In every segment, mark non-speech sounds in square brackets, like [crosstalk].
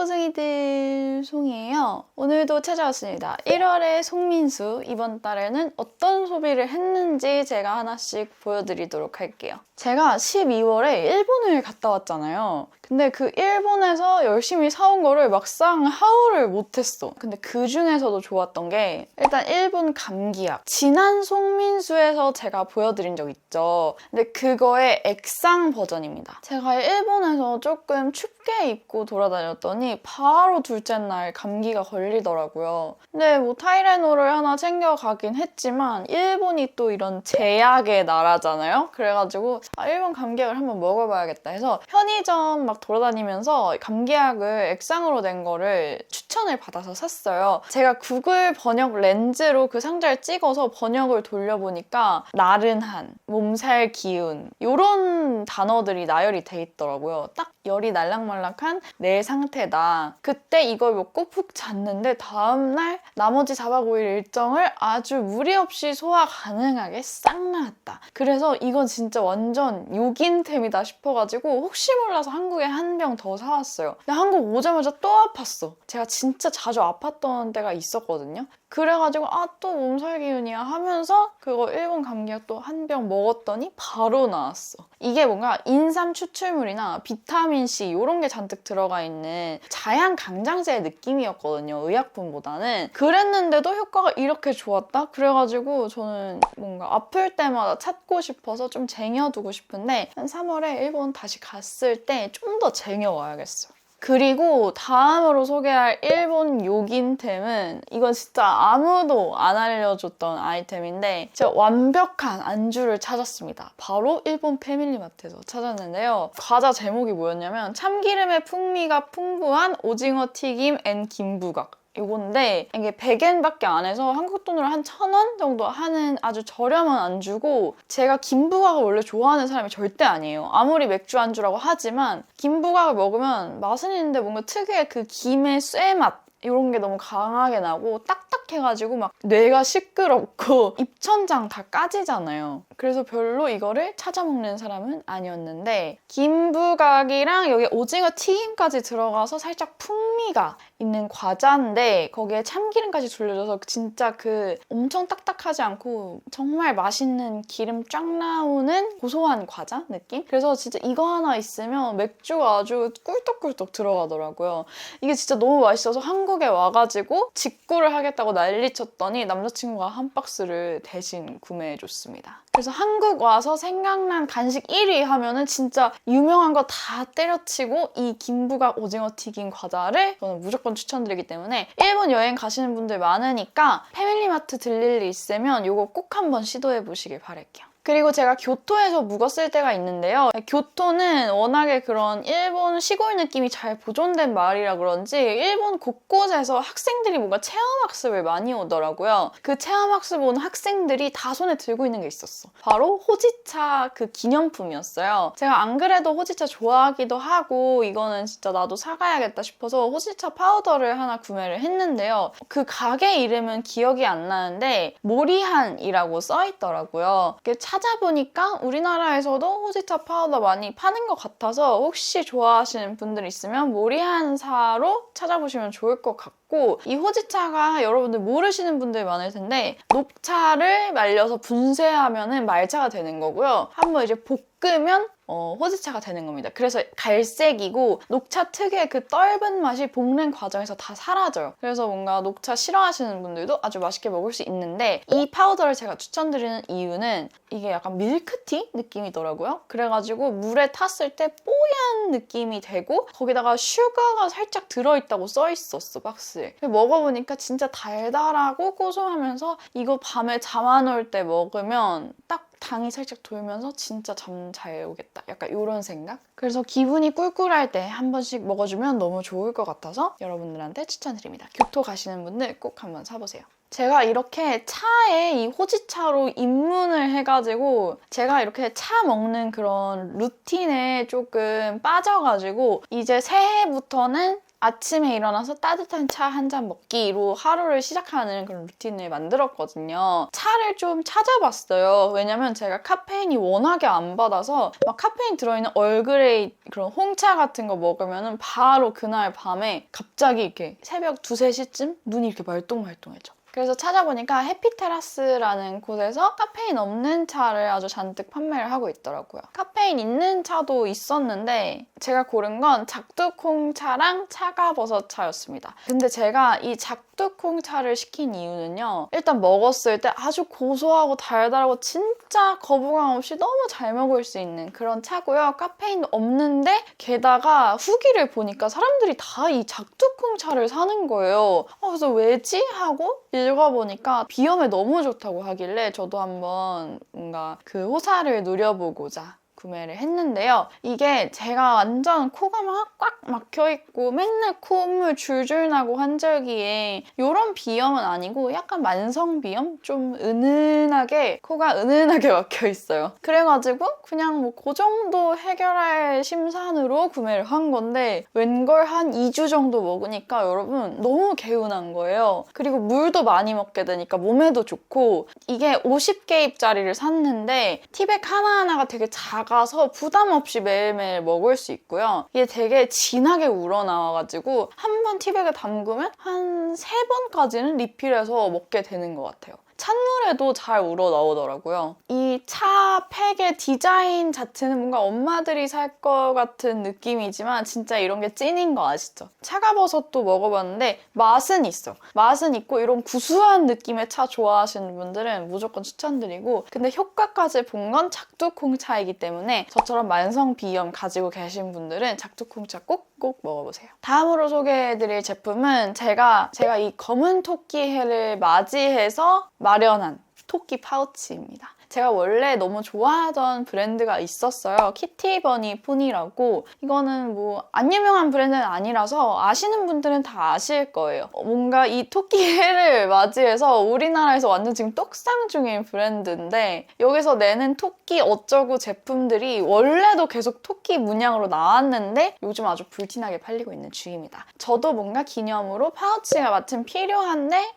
언니들 송이에요. 오늘도 찾아왔습니다. 1월의 송민수. 이번 달에는 어떤 소비를 했는지 제가 하나씩 보여드리도록 할게요. 제가 12월에 일본을 갔다 왔잖아요. 근데 그 일본에서 열심히 사온 거를 막상 하울을 못했어. 근데 그 중에서도 좋았던 게 일단 일본 감기약. 지난 송민수에서 제가 보여드린 적 있죠. 근데 그거의 액상 버전입니다. 제가 일본에서 조금 춥게 입고 돌아다녔더니 바로 둘째 날 감기가 걸리더라고요. 근데 뭐 타이레놀을 하나 챙겨가긴 했지만 일본이 또 이런 제약의 나라잖아요. 그래가지고 아, 일본 감기약을 한번 먹어봐야겠다 해서 편의점 막 돌아다니면서 감기약을 액상으로 된 거를 추천을 받아서 샀어요. 제가 구글 번역 렌즈로 그 상자를 찍어서 번역을 돌려보니까 나른한, 몸살 기운 이런 단어들이 나열이 돼 있더라고요. 딱 열이 날락말락한 내 상태다. 그때 이걸 먹고 푹 잤는데 다음날 나머지 4박 5일 일정을 아주 무리 없이 소화 가능하게 싹 나왔다. 그래서 이건 진짜 완전 요긴템이다 싶어가지고 혹시 몰라서 한국에 한 병 더 사왔어요. 근데 한국 오자마자 또 아팠어. 제가 진짜 자주 아팠던 때가 있었거든요. 그래가지고 아 또 몸살 기운이야 하면서 그거 일본 감기약 또 한 병 먹었더니 바로 나왔어. 이게 뭔가 인삼 추출물이나 비타민 C 이런 게 잔뜩 들어가 있는 자양 강장제 느낌이었거든요. 의약품보다는 그랬는데도 효과가 이렇게 좋았다. 그래가지고 저는 뭔가 아플 때마다 찾고 싶어서 좀 쟁여두고 싶은데 한 3월에 일본 다시 갔을 때 좀 더 쟁여와야겠어. 그리고 다음으로 소개할 일본 요긴템은 이건 진짜 아무도 안 알려줬던 아이템인데 제가 완벽한 안주를 찾았습니다. 바로 일본 패밀리마트에서 찾았는데요. 과자 제목이 뭐였냐면 참기름의 풍미가 풍부한 오징어 튀김 앤 김부각. 요건데 이게 100엔밖에 안 해서 한국 돈으로 한 1000원 정도 하는 아주 저렴한 안주고 제가 김부각을 원래 좋아하는 사람이 절대 아니에요. 아무리 맥주 안주라고 하지만 김부각을 먹으면 맛은 있는데 뭔가 특유의 그 김의 쇠맛 이런 게 너무 강하게 나고 딱딱해가지고 막 뇌가 시끄럽고 [laughs] 입천장 다 까지잖아요. 그래서 별로 이거를 찾아 먹는 사람은 아니었는데 김부각이랑 여기 오징어 튀김까지 들어가서 살짝 풍미가 있는 과자인데 거기에 참기름까지 둘려져서 진짜 그 엄청 딱딱하지 않고 정말 맛있는 기름 쫙 나오는 고소한 과자 느낌? 그래서 진짜 이거 하나 있으면 맥주가 아주 꿀떡꿀떡 들어가더라고요. 이게 진짜 너무 맛있어서 한국에 와가지고 직구를 하겠다고 난리쳤더니 남자친구가 한 박스를 대신 구매해줬습니다. 그래서 한국 와서 생각난 간식 1위 하면은 진짜 유명한 거 다 때려치고 이 김부각 오징어 튀김 과자를 저는 무조건 추천드리기 때문에 일본 여행 가시는 분들 많으니까 패밀리마트 들릴 일 있으면 이거 꼭 한번 시도해 보시길 바랄게요. 그리고 제가 교토에서 묵었을 때가 있는데요. 교토는 워낙에 그런 일본 시골 느낌이 잘 보존된 마을이라 그런지 일본 곳곳에서 학생들이 뭔가 체험학습을 많이 오더라고요. 그 체험학습 온 학생들이 다 손에 들고 있는 게 있었어. 바로 호지차 그 기념품이었어요. 제가 안 그래도 호지차 좋아하기도 하고 이거는 진짜 나도 사가야겠다 싶어서 호지차 파우더를 하나 구매를 했는데요. 그 가게 이름은 기억이 안 나는데 모리한이라고 써 있더라고요. 찾아보니까 우리나라에서도 호지차 파우더 많이 파는 것 같아서 혹시 좋아하시는 분들 있으면 모리한사로 찾아보시면 좋을 것 같고 이 호지차가 여러분들 모르시는 분들 많을 텐데 녹차를 말려서 분쇄하면 말차가 되는 거고요. 한번 이제 볶 으면 어, 호지차가 되는 겁니다. 그래서 갈색이고 녹차 특유의 그 떫은 맛이 볶는 과정에서 다 사라져요. 그래서 뭔가 녹차 싫어하시는 분들도 아주 맛있게 먹을 수 있는데 이 파우더를 제가 추천드리는 이유는 이게 약간 밀크티 느낌이더라고요. 그래가지고 물에 탔을 때 뽀얀 느낌이 되고 거기다가 슈가가 살짝 들어있다고 써있었어 박스에. 먹어보니까 진짜 달달하고 고소하면서 이거 밤에 잠 안 올 때 먹으면 딱 당이 살짝 돌면서 진짜 잠 잘 오겠다. 약간 이런 생각? 그래서 기분이 꿀꿀할 때 한 번씩 먹어주면 너무 좋을 것 같아서 여러분들한테 추천드립니다. 교토 가시는 분들 꼭 한번 사보세요. 제가 이렇게 차에 이 호지차로 입문을 해가지고 제가 이렇게 차 먹는 그런 루틴에 조금 빠져가지고 이제 새해부터는 아침에 일어나서 따뜻한 차 한 잔 먹기로 하루를 시작하는 그런 루틴을 만들었거든요. 차를 좀 찾아봤어요. 왜냐면 제가 카페인이 워낙에 안 받아서 막 카페인 들어있는 얼그레이 그런 홍차 같은 거 먹으면은 바로 그날 밤에 갑자기 이렇게 새벽 2, 3시쯤 눈이 이렇게 말똥말똥해져. 그래서 찾아보니까 해피테라스라는 곳에서 카페인 없는 차를 아주 잔뜩 판매를 하고 있더라고요. 카페인 있는 차도 있었는데 제가 고른 건 작두콩 차랑 차가버섯 차였습니다. 근데 제가 이 작두콩 차를 시킨 이유는요. 일단 먹었을 때 아주 고소하고 달달하고 진짜 거부감 없이 너무 잘 먹을 수 있는 그런 차고요. 카페인 없는데 게다가 후기를 보니까 사람들이 다 이 작두콩 차를 사는 거예요. 아, 그래서 왜지? 하고 읽어보니까 비염에 너무 좋다고 하길래 저도 한번 뭔가 그 호사를 누려보고자 구매를 했는데요. 이게 제가 완전 코가 막 꽉 막혀있고 맨날 콧물 줄줄 나고 환절기에 이런 비염은 아니고 약간 만성 비염? 좀 은은하게 코가 은은하게 [laughs] 막혀있어요. 그래가지고 그냥 뭐 그 정도 해결할 심산으로 구매를 한 건데 웬걸 한 2주 정도 먹으니까 여러분 너무 개운한 거예요. 그리고 물도 많이 먹게 되니까 몸에도 좋고 이게 50개입짜리를 샀는데 티백 하나하나가 되게 작아 서 부담 없이 매일매일 먹을 수 있고요. 이게 되게 진하게 우러나와가지고 한 번 티백에 담그면 한 세 번까지는 리필해서 먹게 되는 것 같아요. 찬물에도 잘 우러 나오더라고요. 이 차 팩의 디자인 자체는 뭔가 엄마들이 살 것 같은 느낌이지만 진짜 이런 게 찐인 거 아시죠? 차가버섯도 먹어봤는데 맛은 있어. 맛은 있고 이런 구수한 느낌의 차 좋아하시는 분들은 무조건 추천드리고 근데 효과까지 본 건 작두콩 차이기 때문에 저처럼 만성 비염 가지고 계신 분들은 작두콩 차 꼭 꼭 먹어보세요. 다음으로 소개해드릴 제품은 제가 제가 이 검은 토끼 해를 맞이해서 마련한 토끼 파우치입니다. 제가 원래 너무 좋아하던 브랜드가 있었어요. 키티버니 푼이라고. 이거는 뭐 안 유명한 브랜드는 아니라서 아시는 분들은 다 아실 거예요. 어, 뭔가 이 토끼 해를 [laughs] 맞이해서 우리나라에서 완전 지금 떡상 중인 브랜드인데 여기서 내는 토끼 어쩌고 제품들이 원래도 계속 토끼 문양으로 나왔는데 요즘 아주 불티나게 팔리고 있는 주입니다. 저도 뭔가 기념으로 파우치가 마침 필요한데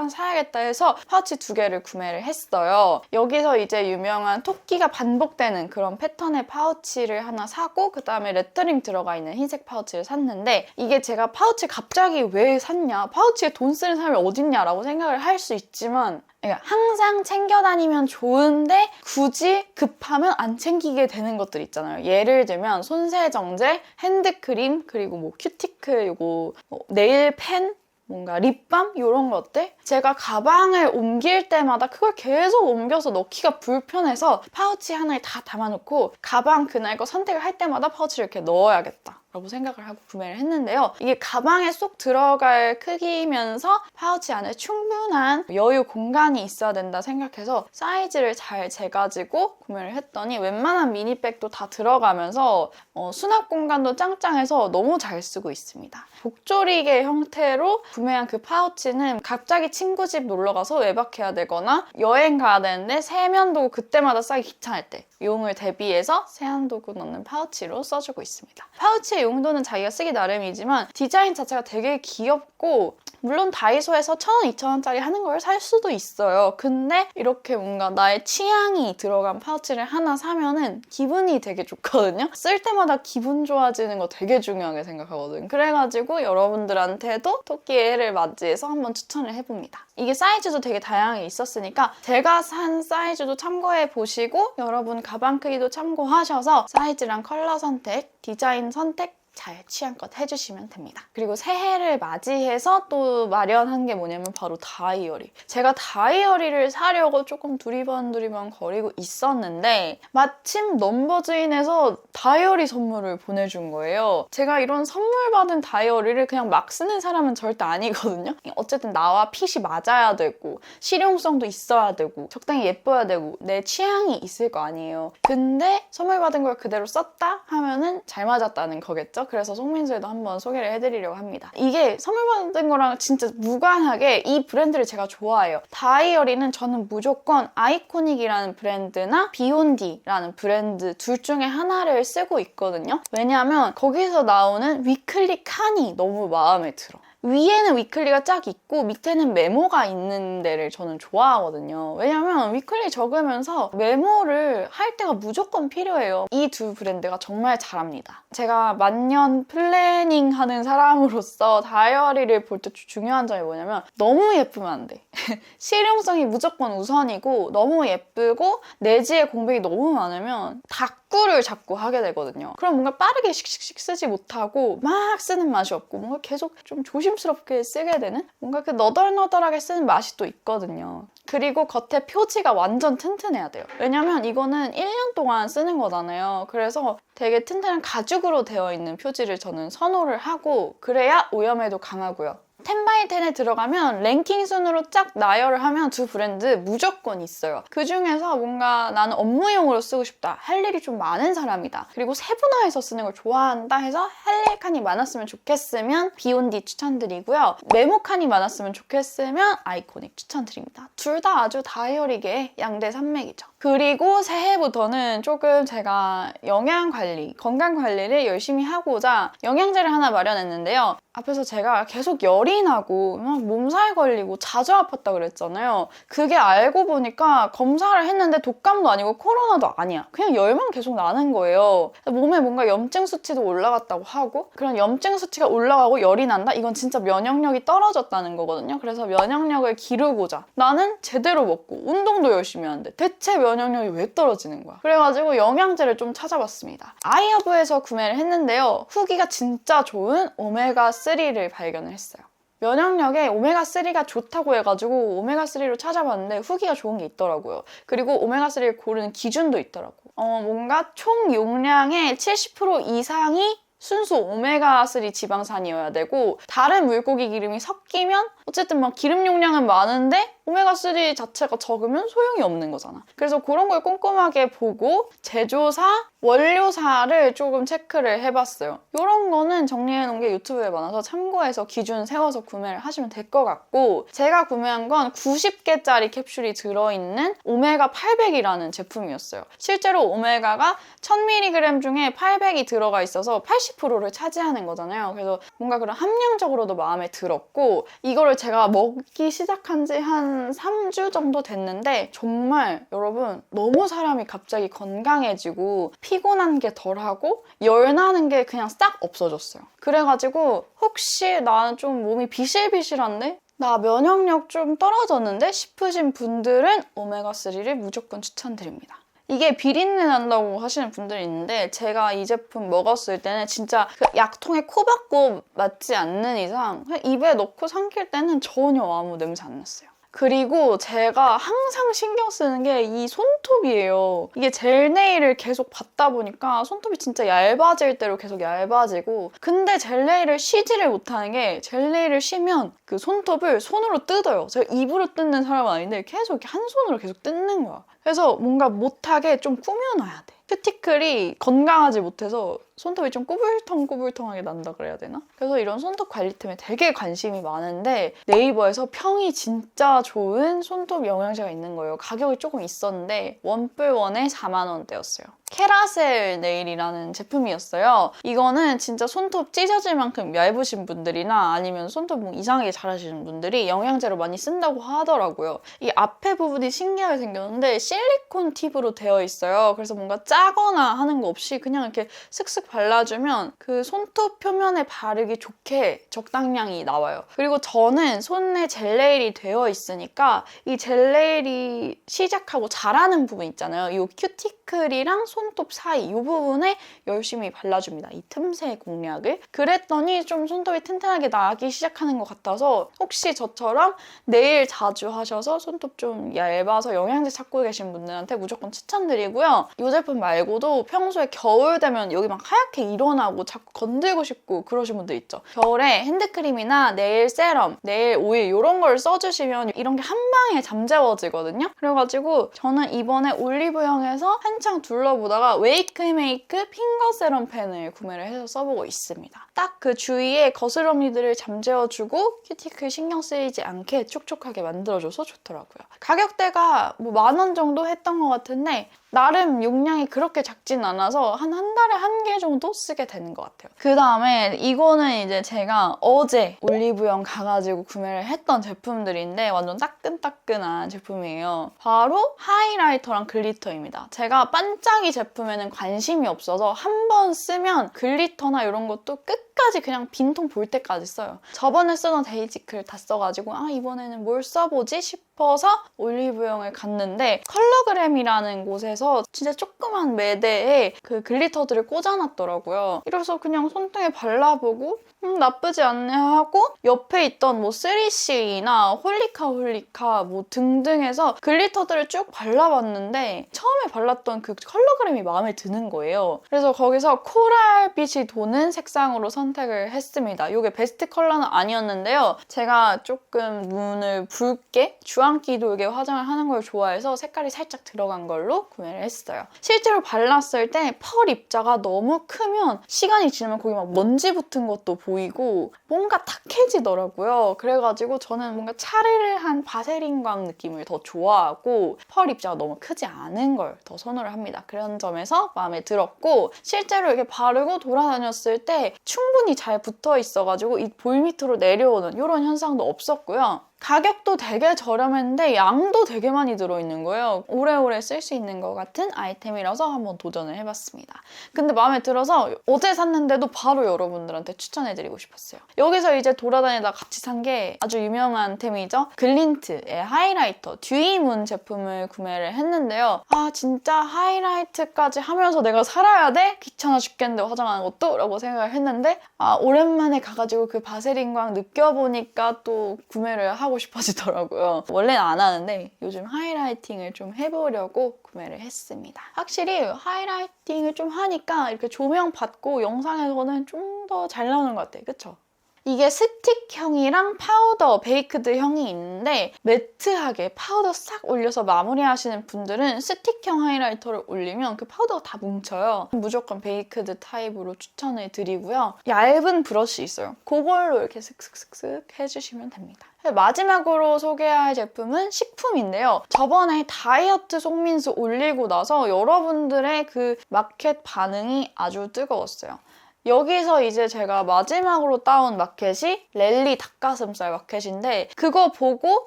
한 사야겠다 해서 파우치 두 개를 구매를 했어요. 여기서 이제 유명한 토끼가 반복되는 그런 패턴의 파우치를 하나 사고 그 다음에 레터링 들어가 있는 흰색 파우치를 샀는데 이게 제가 파우치 갑자기 왜 샀냐 파우치에 돈 쓰는 사람이 어딨냐라고 생각을 할 수 있지만 그러니까 항상 챙겨 다니면 좋은데 굳이 급하면 안 챙기게 되는 것들 있잖아요. 예를 들면 손세정제, 핸드크림, 그리고 뭐 큐티클, 요거 뭐 네일 펜 뭔가 립밤 이런 것들 제가 가방을 옮길 때마다 그걸 계속 옮겨서 넣기가 불편해서 파우치 하나에 다 담아놓고 가방 그날 거 선택을 할 때마다 파우치를 이렇게 넣어야겠다. 라고 생각을 하고 구매를 했는데요. 이게 가방에 쏙 들어갈 크기면서 파우치 안에 충분한 여유 공간이 있어야 된다 생각해서 사이즈를 잘 재가지고 구매를 했더니 웬만한 미니백도 다 들어가면서 어, 수납 공간도 짱짱해서 너무 잘 쓰고 있습니다. 복조리개 형태로 구매한 그 파우치는 갑자기 친구 집 놀러 가서 외박해야 되거나 여행 가야 되는데 세면도구 그때마다 싸기 귀찮을 때 용을 대비해서 세안도구 넣는 파우치로 써주고 있습니다. 파우치의 용도는 자기가 쓰기 나름이지만 디자인 자체가 되게 귀엽고 물론 다이소에서 1,000원, 2,000원짜리 하는 걸 살 수도 있어요. 근데 이렇게 뭔가 나의 취향이 들어간 파우치를 하나 사면은 기분이 되게 좋거든요. 쓸 때마다 기분 좋아지는 거 되게 중요하게 생각하거든요. 그래가지고 여러분들한테도 토끼의 해를 맞이해서 한번 추천을 해봅니다. 이게 사이즈도 되게 다양하게 있었으니까 제가 산 사이즈도 참고해 보시고 여러분 가방 크기도 참고하셔서 사이즈랑 컬러 선택, 디자인 선택 잘 취향껏 해주시면 됩니다. 그리고 새해를 맞이해서 또 마련한 게 뭐냐면 바로 다이어리. 제가 다이어리를 사려고 조금 두리번두리번 거리고 있었는데 마침 넘버즈인에서 다이어리 선물을 보내준 거예요. 제가 이런 선물 받은 다이어리를 그냥 막 쓰는 사람은 절대 아니거든요. 어쨌든 나와 핏이 맞아야 되고 실용성도 있어야 되고 적당히 예뻐야 되고 내 취향이 있을 거 아니에요. 근데 선물 받은 걸 그대로 썼다 하면은 잘 맞았다는 거겠죠? 그래서 송민수에도 한번 소개를 해드리려고 합니다. 이게 선물 받은 거랑 진짜 무관하게 이 브랜드를 제가 좋아해요. 다이어리는 저는 무조건 아이코닉이라는 브랜드나 비욘디라는 브랜드 둘 중에 하나를 쓰고 있거든요. 왜냐하면 거기서 나오는 위클리 칸이 너무 마음에 들어. 위에는 위클리가 쫙 있고 밑에는 메모가 있는 데를 저는 좋아하거든요. 왜냐면 위클리 적으면서 메모를 할 때가 무조건 필요해요. 이 두 브랜드가 정말 잘합니다. 제가 만년 플래닝 하는 사람으로서 다이어리를 볼 때 중요한 점이 뭐냐면 너무 예쁘면 안 돼. [laughs] 실용성이 무조건 우선이고 너무 예쁘고 내지의 공백이 너무 많으면 다꾸를 자꾸 하게 되거든요. 그럼 뭔가 빠르게 씩씩씩 쓰지 못하고 막 쓰는 맛이 없고 뭔가 계속 좀 조심 스럽게 쓰게 되는 뭔가 그 너덜너덜하게 쓰는 맛이 또 있거든요. 그리고 겉에 표지가 완전 튼튼해야 돼요. 왜냐면 이거는 1년 동안 쓰는 거잖아요. 그래서 되게 튼튼한 가죽으로 되어 있는 표지를 저는 선호를 하고 그래야 오염에도 강하고요. 10바이10에 들어가면 랭킹 순으로 쫙 나열을 하면 두 브랜드 무조건 있어요. 그 중에서 뭔가 나는 업무용으로 쓰고 싶다. 할 일이 좀 많은 사람이다. 그리고 세분화해서 쓰는 걸 좋아한다 해서 할일 칸이 많았으면 좋겠으면 비욘디 추천드리고요. 메모 칸이 많았으면 좋겠으면 아이코닉 추천드립니다. 둘 다 아주 다이어리계 양대 산맥이죠. 그리고 새해부터는 조금 제가 영양 관리, 건강 관리를 열심히 하고자 영양제를 하나 마련했는데요. 앞에서 제가 계속 열이 나고 막 몸살 걸리고 자주 아팠다 그랬잖아요. 그게 알고 보니까 검사를 했는데 독감도 아니고 코로나도 아니야. 그냥 열만 계속 나는 거예요. 몸에 뭔가 염증 수치도 올라갔다고 하고 그런 염증 수치가 올라가고 열이 난다? 이건 진짜 면역력이 떨어졌다는 거거든요. 그래서 면역력을 기르고자 나는 제대로 먹고 운동도 열심히 하는데 대체 면역력이 왜 떨어지는 거야? 그래가지고 영양제를 좀 찾아봤습니다. 아이허브에서 구매를 했는데요. 후기가 진짜 좋은 오메가3 를 발견을 했어요. 면역력에 오메가3가 좋다고 해가지고 오메가3로 찾아봤는데 후기가 좋은 게 있더라고요. 그리고 오메가3를 고르는 기준도 있더라고. 어, 뭔가 총 용량의 70% 이상이 순수 오메가3 지방산이어야 되고 다른 물고기 기름이 섞이면 어쨌든 막 기름 용량은 많은데 오메가3 자체가 적으면 소용이 없는 거잖아. 그래서 그런 걸 꼼꼼하게 보고 제조사, 원료사를 조금 체크를 해봤어요. 이런 거는 정리해놓은 게 유튜브에 많아서 참고해서 기준 세워서 구매를 하시면 될 것 같고 제가 구매한 건 90개짜리 캡슐이 들어있는 오메가 800이라는 제품이었어요. 실제로 오메가가 1000mg 중에 800이 들어가 있어서 80%를 차지하는 거잖아요. 그래서 뭔가 그런 함량적으로도 마음에 들었고 이거를 제가 먹기 시작한 지한 3주 정도 됐는데 정말 여러분 너무 사람이 갑자기 건강해지고 피곤한 게 덜하고 열나는 게 그냥 싹 없어졌어요. 그래가지고 혹시 나는 좀 몸이 비실비실한데? 나 면역력 좀 떨어졌는데? 싶으신 분들은 오메가3를 무조건 추천드립니다. 이게 비린내 난다고 하시는 분들이 있는데 제가 이 제품 먹었을 때는 진짜 그 약통에 코 박고 맞지 않는 이상 입에 넣고 삼킬 때는 전혀 아무 냄새 안 났어요. 그리고 제가 항상 신경 쓰는 게 이 손톱이에요. 이게 젤 네일을 계속 받다 보니까 손톱이 진짜 얇아질 대로 계속 얇아지고 근데 젤 네일을 쉬지를 못하는 게 젤 네일을 쉬면 그 손톱을 손으로 뜯어요. 제가 입으로 뜯는 사람은 아닌데 계속 한 손으로 계속 뜯는 거야. 그래서 뭔가 못하게 좀 꾸며놔야 돼. 큐티클이 건강하지 못해서 손톱이 좀 꾸불텅꾸불텅하게 난다 그래야 되나? 그래서 이런 손톱 관리템에 되게 관심이 많은데 네이버에서 평이 진짜 좋은 손톱 영양제가 있는 거예요. 가격이 조금 있었는데 원뿔 원에 4만 원대였어요. 캐라셀 네일이라는 제품이었어요. 이거는 진짜 손톱 찢어질 만큼 얇으신 분들이나 아니면 손톱 뭐 이상하게 자라시는 분들이 영양제로 많이 쓴다고 하더라고요. 이 앞에 부분이 신기하게 생겼는데 실리콘 팁으로 되어 있어요. 그래서 뭔가 짜거나 하는 거 없이 그냥 이렇게 슥슥 발라주면 그 손톱 표면에 바르기 좋게 적당량이 나와요. 그리고 저는 손에 젤네일이 되어 있으니까 이 젤네일이 시작하고 자라는 부분 있잖아요. 이 큐티클이랑 손톱 사이 이 부분에 열심히 발라줍니다. 이 틈새 공략을. 그랬더니 좀 손톱이 튼튼하게 나기 시작하는 것 같아서 혹시 저처럼 네일 자주 하셔서 손톱 좀 얇아서 영양제 찾고 계신 분들한테 무조건 추천드리고요. 이 제품 말고도 평소에 겨울 되면 여기 막 하얗게 일어나고 자꾸 건들고 싶고 그러신 분들 있죠. 겨울에 핸드크림이나 네일 세럼, 네일 오일 이런 걸 써주시면 이런 게 한 방에 잠재워지거든요. 그래가지고 저는 이번에 올리브영에서 한창 둘러보다 보다가 웨이크메이크 핑거 세럼 펜을 구매를 해서 써보고 있습니다. 딱 그 주위에 거스러미들을 잠재워주고 큐티클 신경 쓰이지 않게 촉촉하게 만들어줘서 좋더라고요. 가격대가 뭐 만 원 정도 했던 것 같은데 나름 용량이 그렇게 작진 않아서 한 한 달에 한 개 정도 쓰게 되는 것 같아요. 그 다음에 이거는 이제 제가 어제 올리브영 가가지고 구매를 했던 제품들인데 완전 따끈따끈한 제품이에요. 바로 하이라이터랑 글리터입니다. 제가 반짝이 제품에는 관심이 없어서 한 번 쓰면 글리터나 이런 것도 끝까지 그냥 빈통 볼 때까지 써요. 저번에 쓰던 데이지클 다 써가지고 아 이번에는 뭘 써보지 싶 어서 올리브영을 갔는데 컬러그램이라는 곳에서 진짜 조그만 매대에 그 글리터들을 꽂아놨더라고요. 이래서 그냥 손등에 발라보고 음, 나쁘지 않네 하고 옆에 있던 뭐 3CE나 홀리카 홀리카 뭐 등등 해서 글리터들을 쭉 발라봤는데 처음에 발랐던 그 컬러그램이 마음에 드는 거예요. 그래서 거기서 코랄빛이 도는 색상으로 선택을 했습니다. 이게 베스트 컬러는 아니었는데요. 제가 조금 눈을 붉게 주황 기 돌게 화장을 하는 걸 좋아해서 색깔이 살짝 들어간 걸로 구매를 했어요. 실제로 발랐을 때 펄 입자가 너무 크면 시간이 지나면 거기 막 먼지 붙은 것도 보이고 뭔가 탁해지더라고요. 그래가지고 저는 뭔가 차르르한 바세린광 느낌을 더 좋아하고 펄 입자가 너무 크지 않은 걸 더 선호를 합니다. 그런 점에서 마음에 들었고 실제로 이렇게 바르고 돌아다녔을 때 충분히 잘 붙어 있어가지고 이 볼 밑으로 내려오는 이런 현상도 없었고요. 가격도 되게 저렴했는데 양도 되게 많이 들어있는 거예요. 오래오래 쓸 수 있는 것 같은 아이템이라서 한번 도전을 해봤습니다. 근데 마음에 들어서 어제 샀는데도 바로 여러분들한테 추천해드리고 싶었어요. 여기서 이제 돌아다니다 같이 산 게 아주 유명한 템이죠. 글린트의 하이라이터 듀이문 제품을 구매를 했는데요. 아 진짜 하이라이트까지 하면서 내가 살아야 돼? 귀찮아 죽겠는데 화장하는 것도? 라고 생각을 했는데 아 오랜만에 가가지고 그 바세린광 느껴보니까 또 구매를 하고 싶어지더라고요. 원래는 안 하는데 요즘 하이라이팅을 좀 해보려고 구매를 했습니다. 확실히 하이라이팅을 좀 하니까 이렇게 조명 받고 영상에서는 좀 더 잘 나오는 것 같아요. 그쵸? 이게 스틱형이랑 파우더 베이크드형이 있는데 매트하게 파우더 싹 올려서 마무리하시는 분들은 스틱형 하이라이터를 올리면 그 파우더가 다 뭉쳐요. 무조건 베이크드 타입으로 추천을 드리고요. 얇은 브러쉬 있어요. 그걸로 이렇게 슥슥슥슥 해주시면 됩니다. 마지막으로 소개할 제품은 식품인데요. 저번에 다이어트 속민수 올리고 나서 여러분들의 그 마켓 반응이 아주 뜨거웠어요. 여기서 이제 제가 마지막으로 따온 마켓이 랠리 닭가슴살 마켓인데 그거 보고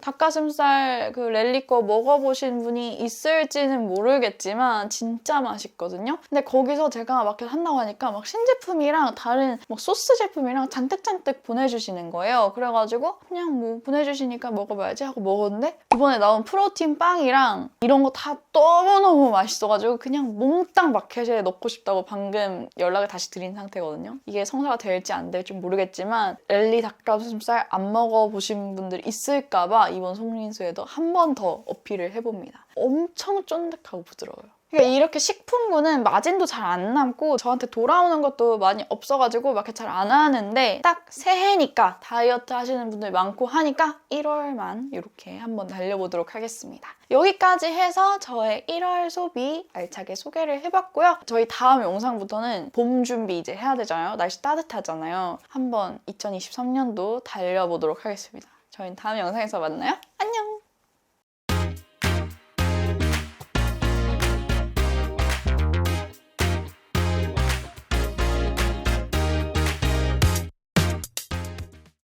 닭가슴살 그 랠리 거 먹어보신 분이 있을지는 모르겠지만 진짜 맛있거든요. 근데 거기서 제가 마켓 한다고 하니까 막 신제품이랑 다른 막 소스 제품이랑 잔뜩잔뜩 보내주시는 거예요. 그래가지고 그냥 뭐 보내주시니까 먹어봐야지 하고 먹었는데 이번에 나온 프로틴 빵이랑 이런 거 다 너무너무 맛있어가지고 그냥 몽땅 마켓에 넣고 싶다고 방금 연락을 다시 드린 상태거든요. 이게 성사가 될지 안 될지 모르겠지만 랠리 닭가슴살 안 먹어보신 분들 있을까봐 이번 송린수에도 한 번 더 어필을 해봅니다. 엄청 쫀득하고 부드러워요. 그러니까 이렇게 식품군은 마진도 잘 안 남고 저한테 돌아오는 것도 많이 없어가지고 막잘안 하는데 딱 새해니까 다이어트 하시는 분들 많고 하니까 1월만 이렇게 한번 달려보도록 하겠습니다. 여기까지 해서 저의 1월 소비 알차게 소개를 해봤고요. 저희 다음 영상부터는 봄 준비 이제 해야 되잖아요. 날씨 따뜻하잖아요. 한번 2023년도 달려보도록 하겠습니다. 저희는 다음 영상에서 만나요.